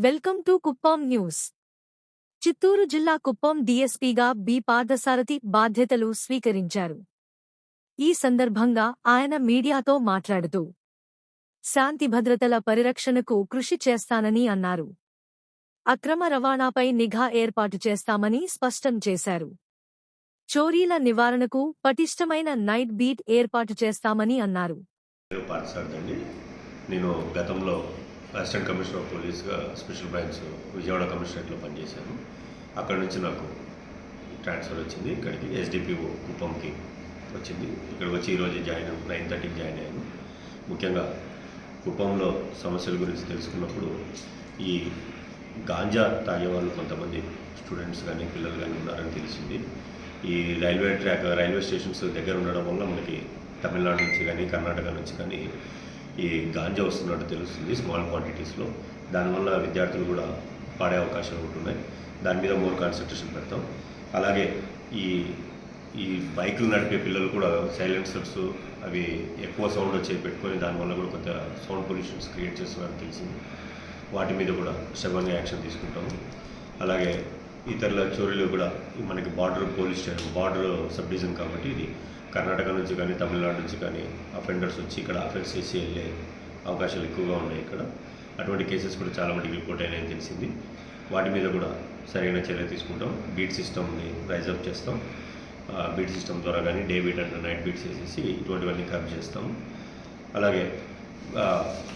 Welcome to Kuppam news. Chittoor జిల్లా Kuppam డీఎస్పీగా B Parthasarathi బాధ్యతలు స్వీకరించారు. ఈ సందర్భంగా ఆయన మీడియాతో మాట్లాడుతూ శాంతి భద్రతల పరిరక్షణకు కృషి చేస్తానని అన్నారు. అక్రమ రవాణాపై నిఘా ఏర్పాటు చేస్తామని స్పష్టం చేశారు. చోరీల నివారణకు పటిష్టమైన నైట్ బీట్ ఏర్పాటు చేస్తామని అన్నారు. నేను గతంలో అసిస్టెంట్ కమిషనర్ ఆఫ్ పోలీస్గా స్పెషల్ బ్రాంచ్ విజయవాడ కమిషనరేట్లో పనిచేశాను. అక్కడ నుంచి నాకు ట్రాన్స్ఫర్ వచ్చింది. ఇక్కడికి ఎస్డిపిఓ కుప్పంకి వచ్చింది. ఇక్కడికి వచ్చి ఈరోజు జాయిన్ నైన్ థర్టీకి జాయిన్ అయ్యాను. ముఖ్యంగా కుప్పంలో సమస్యల గురించి తెలుసుకున్నప్పుడు ఈ గాంజా తాగే వాళ్ళు కొంతమంది స్టూడెంట్స్ కానీ పిల్లలు కానీ ఉన్నారని తెలిసింది. ఈ రైల్వే ట్రాక్ రైల్వే స్టేషన్స్ దగ్గర ఉండడం వల్ల మనకి తమిళనాడు నుంచి కానీ కర్ణాటక నుంచి కానీ ఈ గాంజా వస్తున్నట్టు తెలుస్తుంది స్మాల్ క్వాంటిటీస్లో దానివల్ల విద్యార్థులు కూడా పాడే అవకాశాలు ఉంటున్నాయి దాని మీద మోర్ కాన్సన్ట్రేషన్ పెడతాం. అలాగే ఈ ఈ బైకులు నడిపే పిల్లలు కూడా సైలెన్సర్స్ అవి ఎక్కువ సౌండ్ వచ్చే పెట్టుకొని దానివల్ల కూడా కొంత సౌండ్ పొల్యూషన్స్ క్రియేట్ చేస్తున్నారని తెలిసింది. వాటి మీద కూడా శబంగా యాక్షన్ తీసుకుంటాము. అలాగే ఇతరుల చోరీలు కూడా మనకి border police station border sub division కాబట్టి ఇది కర్ణాటక నుంచి కానీ తమిళనాడు నుంచి కానీ అఫెండర్స్ వచ్చి ఇక్కడ అఫెన్స్ చేసి వెళ్ళే అవకాశాలు ఎక్కువగా ఉన్నాయి ఇక్కడ. అటువంటి కేసెస్ కూడా చాలా మటుకు రిపోర్ట్ అయినాయని తెలిసింది. వాటి మీద కూడా సరైన చర్య తీసుకుంటాం. బీట్ సిస్టమ్ని రైజప్ చేస్తాం. బీట్ సిస్టమ్ ద్వారా కానీ day beat and night beats చేసేసి ఇటువంటివన్నీ కవర్ చేస్తాం. అలాగే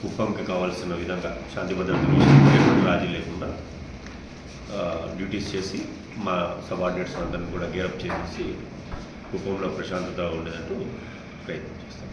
కుప్పంకి కావాల్సిన విధంగా శాంతి భద్రత విషయంలో ఎటువంటి రాజీ లేకుండా డ్యూటీస్ చేసి మా సబార్డినేట్స్ అందరిని కూడా గేరప్ చేసేసి కుప్పంలో ప్రశాంతత ఉండేటట్టు ప్రయత్నం చేస్తాం.